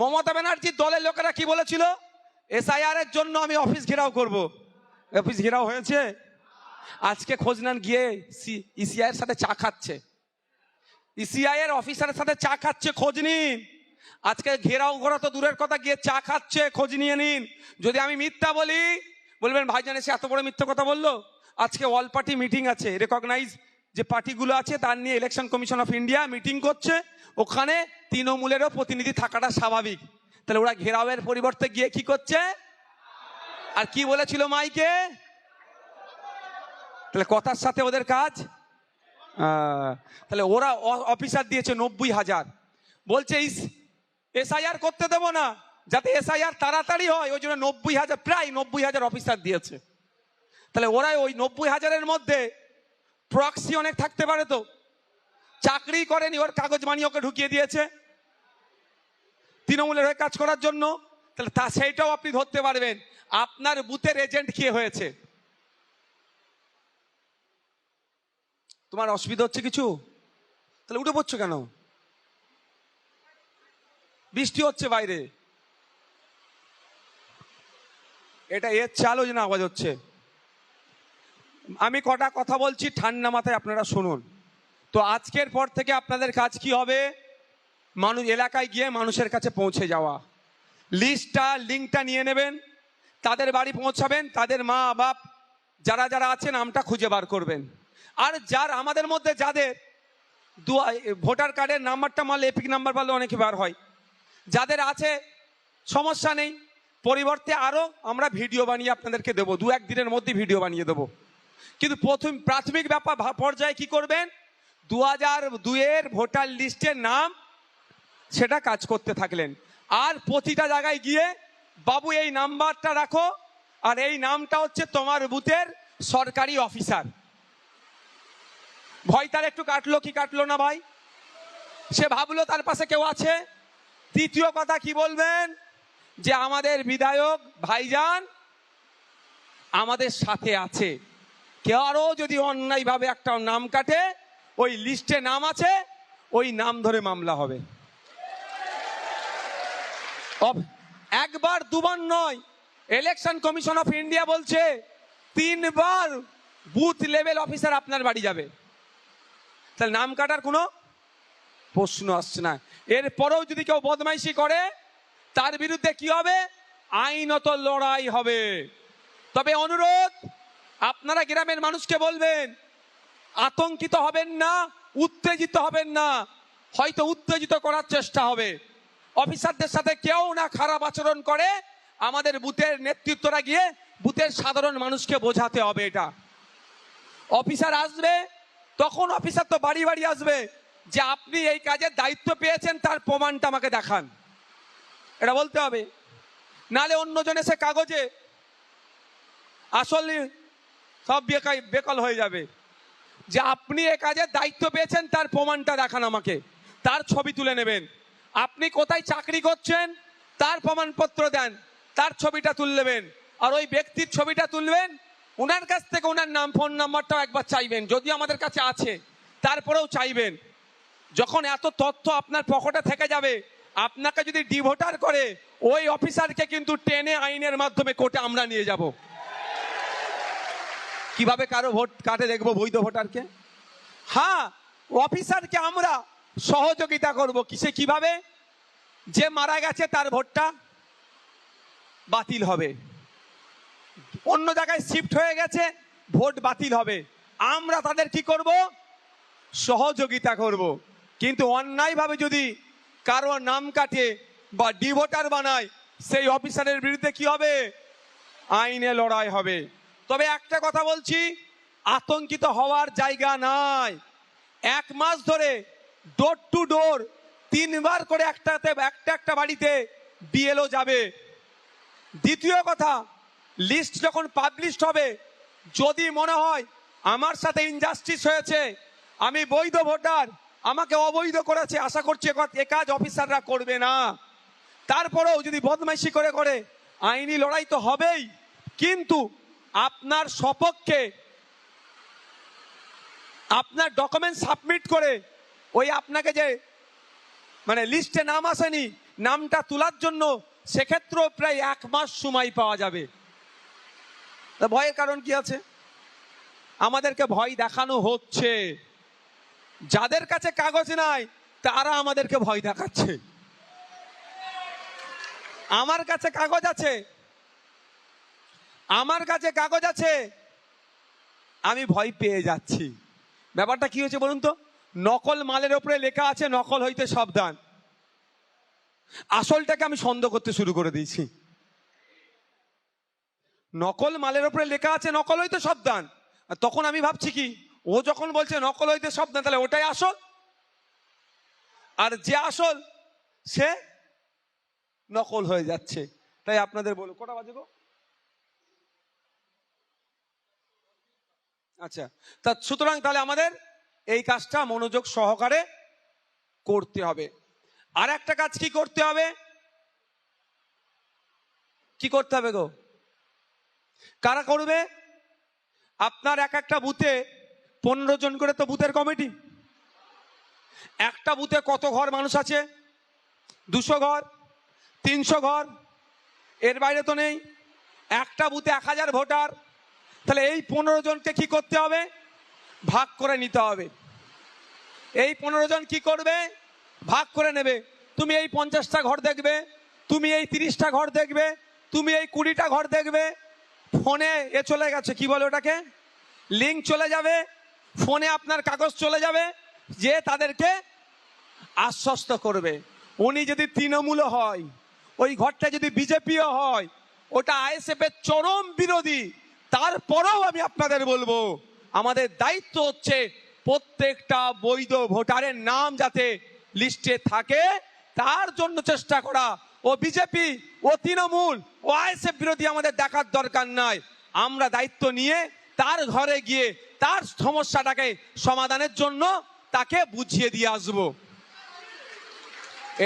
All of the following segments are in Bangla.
মমতা ব্যানার্জির দলের লোকেরা কি বলেছিল? এসআইআর এর জন্য আমি অফিস ঘেরাও করব। অফিস ঘেরাও হয়েছে? আজকে খোঁজ নেন, গিয়ে ইসিআই এর সাথে চা খাচ্ছে। ইসিআই এর অফিসারের সাথে চা খাচ্ছে, খোঁজ নিন। আজকে ঘেরাও করা তো দূরের কথা, গিয়ে চা খাচ্ছে, খোঁজ নিয়ে নিন। যদি আমি মিথ্যা বলি, বলবেন, ভাইজান এসে এত বড় মিথ্যা কথা বলল? আজকে অল পার্টি মিটিং আছে রেকগনাইজ যে পার্টিগুলো আছে, তার নিয়ে election commission of India meeting করছে, ওখানে তৃণমূলেরও প্রতিনিধি থাকাটা স্বাভাবিক। তাহলে ওরা ঘেরাওয়ের পরিবর্তে গিয়ে কি করছে? আর কি বলেছিল মাইকে? তাহলে কথার সাথে ওদের কাজ? তাহলে ওরা অফিসার দিয়েছে নব্বই হাজার। বলছে, ইস, এসআইআর করতে দেবো না। যাতে এসআইআর তাড়াতাড়ি হয়। ওই জন্য নব্বই হাজার, প্রায় নব্বই হাজার অফিসার দিয়েছে। তাহলে ওরা ওই নব্বই হাজারের মধ্যে প্রক্সি অনেক থাকতে পারে তো। চাকরি করেনি, ওর কাগজ বানিয়ে ওকে ঢুকিয়ে দিয়েছে। তৃণমূলের হয়ে কাজ করার জন্য। তাহলে তা সেইটাও আপনি ধরতে পারবেন। আপনার বুথের এজেন্ট কে হয়েছে? তোমার অসুবিধা হচ্ছে কিছু? তাহলে উঠে পড়ছো কেন? বৃষ্টি হচ্ছে বাইরে। এটা এর চালো যেন আওয়াজ হচ্ছে। আমি কটা কথা বলছি, ঠান্ডা মাথায় আপনারা শুনুন। তো আজকের পর থেকে আপনাদের কাজ কি হবে? মানুষ এলাকায় গিয়ে মানুষের কাছে পৌঁছে যাওয়া। লিস্টটা, লিঙ্কটা নিয়ে নেবেন, তাদের বাড়ি পৌঁছাবেন, তাদের মা, বাপ, যারা যারা আছেন, নামটা খুঁজে বার করবেন। আর যার আমাদের মধ্যে যাদের, দু, ভোটার কার্ডের নাম্বারটা মারলে এপিক নাম্বার পারলে অনেকে বার হয়। যাদের আছে, সমস্যা নেই, পরিবর্তে আরও আমরা ভিডিও বানিয়ে আপনাদেরকে দেবো দু এক দিনের মধ্যে ভিডিও বানিয়ে দেবো। কিন্তু প্রথম প্রাথমিক ব্যাপার পর্যায়ে কি করবেন? দু হাজার দুইয়ের ভোটার লিস্টের নাম সেটা কাজ করতে থাকলেন। আর প্রতিটা জায়গায় গিয়ে, বাবু, এই নাম্বারটা রাখো, আর এই নামটা হচ্ছে তোমার বুথের সরকারি অফিসার। ভয় তার একটু কাটলো, কি কাটলো না ভাই? সে ভাবলো তার পাশে কেউ আছে। তৃতীয় কথা কি বলবেন? যে আমাদের বিধায়ক ভাইজান আমাদের সাথে আছে। কেউ আরও যদি অন্যায়ভাবে একটা নাম কাটে, ওই লিস্টে নাম আছে, ওই নাম ধরে মামলা হবে। একবার, দুবার নয় ইলেকশন কমিশন অফ ইন্ডিয়া বলছে, তিনবার বুথ লেভেল অফিসার আপনার বাড়ি যাবে। তাহলে নাম কাটার কোনো প্রশ্ন আসছে না। এরপরেও যদি কেউ বদমাইশি করে, তার বিরুদ্ধে কি হবে? আইনত লড়াই হবে। তবে অনুরোধ আপনারা গ্রামের মানুষকে বলবেন, আতঙ্কিত হবেন না, উত্তেজিত হবেন না, হয়তো উত্তেজিত করার চেষ্টা হবে। অফিসারদের সাথে কেউ না খারাপ আচরণ করে, আমাদের বুথের নেতৃত্বরা গিয়ে বুথের সাধারণ মানুষকে বোঝাতে হবে এটা। অফিসার আসবে, তখন অফিসার তো বাড়ি বাড়ি আসবে যে আপনি এই কাজের দায়িত্ব পেয়েছেন, তার প্রমাণটা আমাকে দেখান। এটা বলতে হবে। নালে অন্যজন এসে কাগজে আসলে সব বেকল হয়ে যাবে। যে আপনি এ কাজের দায়িত্ব পেয়েছেন, তার প্রমাণটা দেখান আমাকে। তার ছবি তুলে নেবেন। আপনি কোথায় চাকরি করছেন, তার প্রমাণপত্র দেন। তার ছবিটা তুলে নেবেন। আর ওই ব্যক্তির ছবিটা তুলবেন। ওনার কাছ থেকে ওনার নাম, ফোন নাম্বারটাও একবার চাইবেন। যদি আমাদের কাছে আছে, তারপরেও চাইবেন। যখন এত তথ্য আপনার পকেটে থেকে যাবে, আপনাকে যদি ডিভোটার করে, ওই অফিসারকে কিন্তু টেনে আইনের মাধ্যমে কোর্টে আমরা নিয়ে যাব। কীভাবে কারও ভোট কাটে দেখব বৈধ ভোটারকে? হ্যাঁ অফিসারকে আমরা সহযোগিতা করব। কিসে, কীভাবে? যে মারা গেছে তার ভোটটা বাতিল হবে। অন্য জায়গায় শিফট হয়ে গেছে, ভোট বাতিল হবে। আমরা তাদের কি করব? সহযোগিতা করব। কিন্তু অন্যায়ভাবে যদি কারও নাম কাটে বা ডিভোটার বানায়, সেই অফিসারের বিরুদ্ধে কি হবে? আইনে লড়াই হবে। তবে একটা কথা বলছি, আতঙ্কিত হওয়ার জায়গা নাই। এক মাস ধরে ডোর টু ডোর তিনবার করে একটাতে, একটা একটা বাড়িতে বিএলও যাবে। দ্বিতীয় কথা লিস্ট যখন পাবলিশড হবে, যদি মনে হয় আমার সাথে ইনজাস্টিস হয়েছে, আমি বৈধ ভোটার, আমাকে অবৈধ করেছে, আশা করছি এ কাজ অফিসাররা করবে না। তারপরেও যদি বদমাইশি করে করে আইনি লড়াই তো হবেই, কিন্তু আপনার সপক্ষে আপনার ডকুমেন্ট সাবমিট করে ওই আপনাকে যে মানে লিস্টে নাম আসেনি, নামটা তোলার জন্য সেক্ষেত্রেও প্রায় এক মাস সময় পাওয়া যাবে। ভয়ের কারণ কি আছে? আমাদেরকে ভয় দেখানো হচ্ছে। যাদের কাছে কাগজ নাই, তারা আমাদেরকে ভয় দেখাচ্ছে। আমার কাছে কাগজ আছে আমার কাছে কাগজ আছে। আমি ভয় পেয়ে যাচ্ছি। ব্যাপারটা কি হয়েছে বলুন তো? নকল মালের ওপরে লেখা আছে, নকল হইতে সাবধান। আসলটাকে আমি সন্দেহ করতে শুরু করে দিয়েছি। নকল মালের ওপরে লেখা আছে, নকল হইতে সাবধান। তখন আমি ভাবছি কি, ও যখন বলছে নকল হইতে সাবধান, তাহলে ওটাই আসল? আর যে আসল, সে নকল হয়ে যাচ্ছে। তাই আপনাদের বলো কটা বাজে গো? আচ্ছা তা সুতরাং তাহলে আমাদের এই কাজটা মনোযোগ সহকারে করতে হবে। আর একটা কাজ কি করতে হবে? কি করতে হবে গো? কারা করবে? আপনার এক একটা বুথে পনেরো জন করে তো বুথের কমিটি। একটা বুথে কত ঘর মানুষ আছে? দুশো ঘর, তিনশো ঘর, এর বাইরে তো নেই। একটা বুথে এক হাজার ভোটার তাহলে এই পনেরো জনকে কি করতে হবে? ভাগ করে নিতে হবে। এই পনেরো জন কি করবে? ভাগ করে নেবে। তুমি এই পঞ্চাশটা ঘর দেখবে, তুমি এই তিরিশটা ঘর দেখবে, তুমি এই কুড়িটা ঘর দেখবে। ফোনে এ চলে গেছে, কি বলে ওটাকে? লিঙ্ক চলে যাবে। ফোনে আপনার কাগজ চলে যাবে, যে তাদেরকে আশ্বস্ত করবে। উনি যদি তৃণমূল হয়, ওই ঘরটা যদি বিজেপিও হয়, ওটা আইএসএফ এর চরম বিরোধী। তারপরেও আমি আপনাদের বলব, আমাদের দায়িত্ব হচ্ছে প্রত্যেকটা বৈধ ভোটারের নাম যাতে লিস্টে থাকে। তার জন্য চেষ্টা করা। ও বিজেপি, ও তৃণমূল, ও আইএসএফ বিরোধী আমাদের দেখার দরকার নাই। আমরা দায়িত্ব নিয়ে তার ঘরে গিয়ে তার সমস্যাটাকে সমাধানের জন্য তাকে বুঝিয়ে দিয়ে আসব।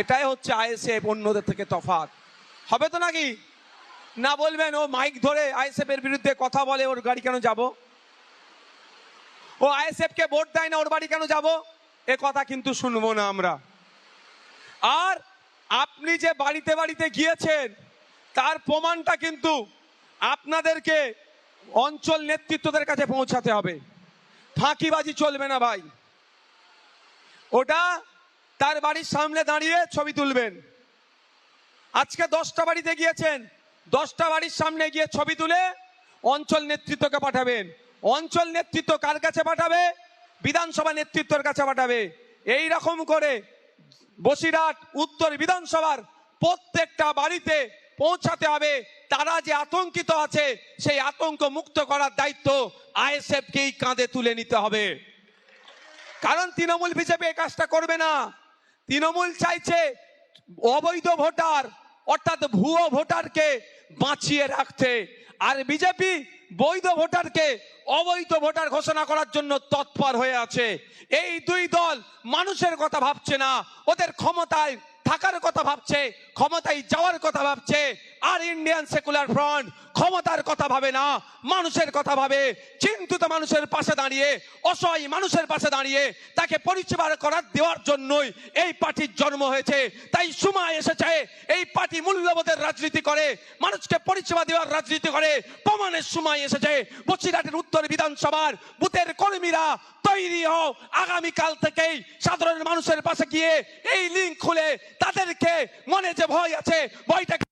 এটাই হচ্ছে আইএসএফ অন্যদের থেকে তফাৎ। হবে তো নাকি? না বলবেন, ও মাইক ধরে আইএসএফ এর বিরুদ্ধে কথা বলে, ওর গাড়ি কেন যাব? ও আইএসএফ কে ভোট দেয় না, ওর বাড়ি কেন যাব? এ কথা কিন্তু শুনব না আমরা। আর আপনি যে বাড়িতে বাড়িতে গিয়েছেন, তার প্রমাণটা কিন্তু আপনাদেরকে অঞ্চল নেতৃত্বদের কাছে পৌঁছাতে হবে। ফাঁকিবাজি চলবে না ভাই। ওটা তার বাড়ির সামনে দাঁড়িয়ে ছবি তুলবেন। আজকে দশটা বাড়িতে গিয়েছেন দশটা বাড়ির সামনে গিয়ে ছবি তুলে অঞ্চল নেতৃত্বকে পাঠাবেন। অঞ্চল নেতৃত্ব কার কাছে পাঠাবে? বিধানসভা নেতৃত্বের কাছে পাঠাবে। এই রকম করে বসিরহাট উত্তর বিধানসভার প্রত্যেকটা বাড়িতে পৌঁছাতে হবে। তারা যে আতঙ্কিত আছে, সেই আতঙ্ক মুক্ত করার দায়িত্ব আইএসএফ কেই কাঁধে তুলে নিতে হবে। কারণ তৃণমূল বিজেপি এই কাজটা করবে না। তৃণমূল চাইছে অবৈধ ভোটার অর্থাৎ ভুয়ো ভোটারকে বাঁচিয়ে রাখতে। আর বিজেপি বৈধ ভোটারকে অবৈধ ভোটার ঘোষণা করার জন্য তৎপর হয়ে আছে। এই দুই দল মানুষের কথা ভাবছে না, ওদের ক্ষমতায় থাকার কথা ভাবছে, ক্ষমতায় যাওয়ার কথা ভাবছে আর ইন্ডিয়ান সেকুলার ফ্রন্ট ক্ষমতার কথা ভাবে না, মানুষের কথা ভাবে। চিন্তিত মানুষের পাশে দাঁড়িয়ে, অসহায় মানুষের পাশে দাঁড়িয়ে তাকে পরিষেবা করার দেওয়ার জন্যই এই পার্টির জন্ম হয়েছে। তাই সময় এসেছে, এই পার্টি মূল্যবোধের রাজনীতি করে, মানুষকে পরিষেবা দেওয়ার রাজনীতি করে। প্রমাণের সময় এসেছে, বসিরহাটের উত্তর বিধানসভার বুথের কর্মীরা তৈরি হও, আগামীকাল থেকেই সাধারণ মানুষের পাশে গিয়ে এই লিঙ্ক খুলে তাদেরকে মনে যে ভয় আছে, ভয়টাকে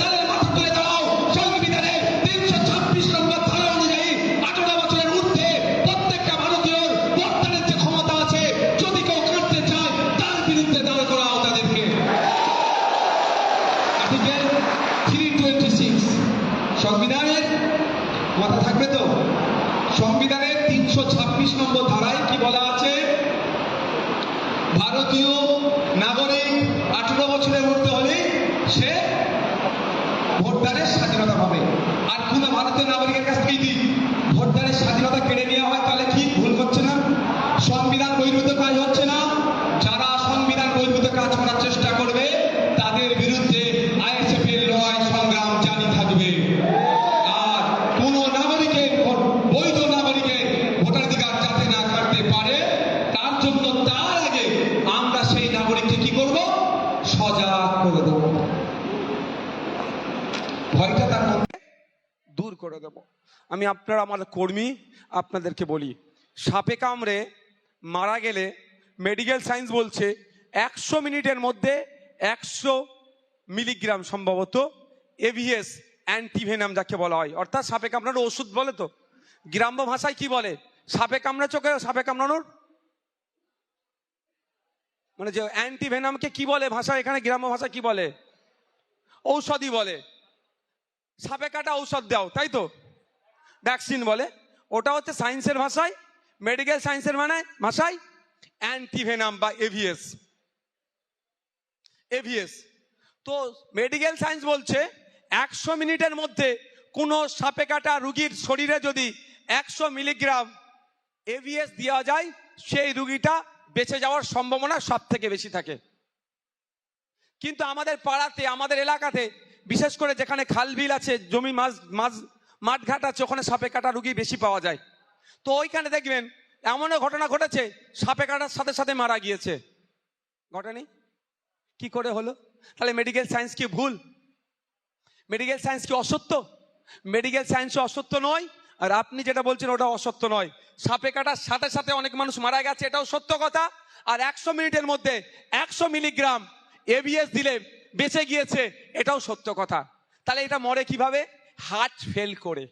তাদের মাথা তুলে স্বাধীনতা কেড়ে নেওয়া হয় তাহলে কি ভুল হচ্ছে না সংবিধান বহির্ভূত কাজ হচ্ছে না যারা সংবিধান বহির্ভূত কাজ করার চেষ্টা করবে তাদের বিরুদ্ধে আইএসএফ এর লড়াই সংগ্রাম জারি থাকবে আর কোন নাগরিকের ভোট- বৈধ নাগরিকের ভোটাধিকার যাতে না কাটতে পারে তার জন্য তার আগে আমরা সেই নাগরিককে কি করব সজাগ করব ভয়টা তার মধ্যে দূর করে দেব আমি আপনারা, আমার কর্মী আপনাদেরকে বলি, সাপে কামড়ে মারা গেলে মেডিকেল সায়েন্স বলছে একশো মিনিটের মধ্যে একশো মিলিগ্রাম সম্ভবত এভিএস অ্যান্টিভেনাম যাকে বলা হয়। অর্থাৎ সাপে কামড়ানোর ওষুধ বলে তো। গ্রাম্য ভাষায় কি বলে? সাপে কামড়া চোখে, সাপে কামড়ানোর? মানে যে অ্যান্টিভেনামকে কি বলে ভাষা এখানে গ্রাম্য ভাষা কি বলে? ঔষধি বলে। সাপে কাটা ঔষধ দাও, তাই তো? ভ্যাকসিন বলে। ওটা হচ্ছে সায়েন্সের ভাষায় মেডিকেল সায়েন্সের মানে ভাষায় অ্যান্টিভেনাম বা এভিএস এভিএস তো মেডিকেল সায়েন্স বলছে, একশো মিনিটের মধ্যে কোনো সাপে কাটা রুগীর শরীরে যদি একশো মিলিগ্রাম এভিএস দেওয়া যায়, সেই রুগীটা বেঁচে যাওয়ার সম্ভাবনা সব থেকে বেশি থাকে। কিন্তু আমাদের পাড়াতে, আমাদের এলাকাতে, বিশেষ করে যেখানে খাল বিল আছে, জমি মাছ মাছ মাঠঘাট আছে, ওখানে সাপে কাটা রুগী বেশি পাওয়া যায়। তো ওইখানে দেখবেন, এমনও ঘটনা ঘটেছে, সাপে কাটার সাথে সাথে মারা গিয়েছে। ঘটেনি? কি করে হলো? তাহলে মেডিকেল সায়েন্স কি ভুল? মেডিকেল সায়েন্স কি অসত্য? মেডিকেল সায়েন্স অসত্য নয়, আর আপনি যেটা বলছেন ওটা অসত্য নয়। সাপে কাটার সাথে সাথে অনেক মানুষ মারা গেছে, এটাও সত্য কথা। আর একশো মিনিটের মধ্যে একশো মিলিগ্রাম এবিএস দিলে বেঁচে গিয়েছে, এটাও সত্য কথা। তাহলে এটা মরে কীভাবে? হার্ট ফেল করে।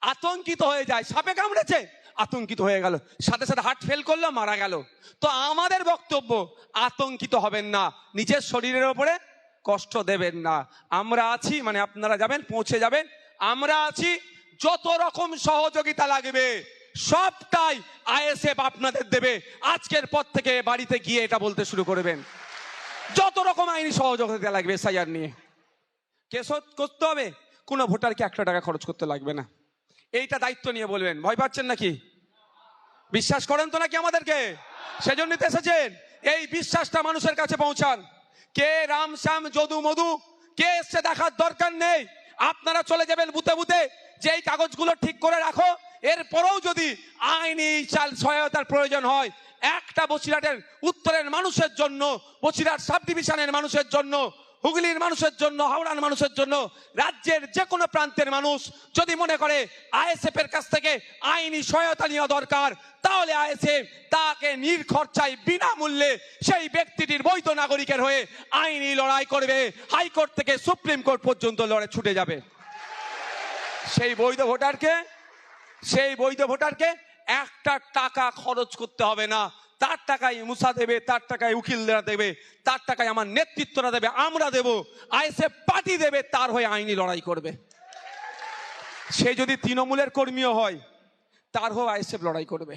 আতঙ্কিত হয়ে যায়, সাপে কামড়েছে, আতঙ্কিত হয়ে গেল। সাথে সাথে হার্ট ফেল করল, মারা গেল। তো আমাদের বক্তব্য, আতঙ্কিত হবেন না, নিজের শরীরের ওপরে কষ্ট দেবেন না। আমরা আছি মানে আপনারা যাবেন, পৌঁছে যাবেন। আমরা আছি, যত রকম সহযোগিতা লাগবে, সবটাই আইএসএফ আপনাদের দেবে। আজকের পর থেকে বাড়িতে গিয়ে এটা বলতে শুরু করবেন। যত রকম আইনি সহযোগিতা লাগবে এসআইআর নিয়ে। কেস করতে হবে। কোনো ভোটারকে একটা টাকা খরচ করতে লাগবে না। এইটা দায়িত্ব নিয়ে বলবেন। ভয় পাচ্ছেন নাকি? বিশ্বাস করেন তো নাকি আমাদেরকে? সেজন্য তো এসেছেন। এই বিশ্বাসটা মানুষের কাছে পৌঁছান। কে রাম শ্যাম যদু মধু, কে এসছে দেখার দরকার নেই। আপনারা চলে যাবেন বুতে বুতে যে এই কাগজগুলো ঠিক করে রাখো। এরপরেও যদি আইনি চাল সহায়তার প্রয়োজন হয়, একটা বসিরহাটের উত্তরের মানুষের জন্য, বসিরহাট সাব ডিভিশনের মানুষের জন্য হুগলির মানুষের জন্য, হাওড়ার মানুষের জন্য, রাজ্যের যে কোনো প্রান্তের মানুষ যদি মনে করে আইএসএফ এর কাছ থেকে আইনি সহায়তা নেওয়া দরকার, তাহলে আইএসএফ তাকে নির্খরচায় বিনামূল্যে সেই ব্যক্তিটির বৈধ নাগরিকের হয়ে আইনি লড়াই করবে। হাইকোর্ট থেকে সুপ্রিম কোর্ট পর্যন্ত লড়ে ছুটে যাবে। সেই বৈধ ভোটারকে, সেই বৈধ ভোটারকে একটা টাকা খরচ করতে হবে না। তার টাকায় মুসা দেবে, তার টাকায় উকিলরা দেবে, তার টাকায় আমার নেতৃত্বরা দেবে, আমরা দেব। আইএসএফ পার্টি দেবে, তার হয়ে আইনি লড়াই করবে। সে যদি তৃণমূলের কর্মীও হয়, তার হয়ে আইএসএফ লড়াই করবে।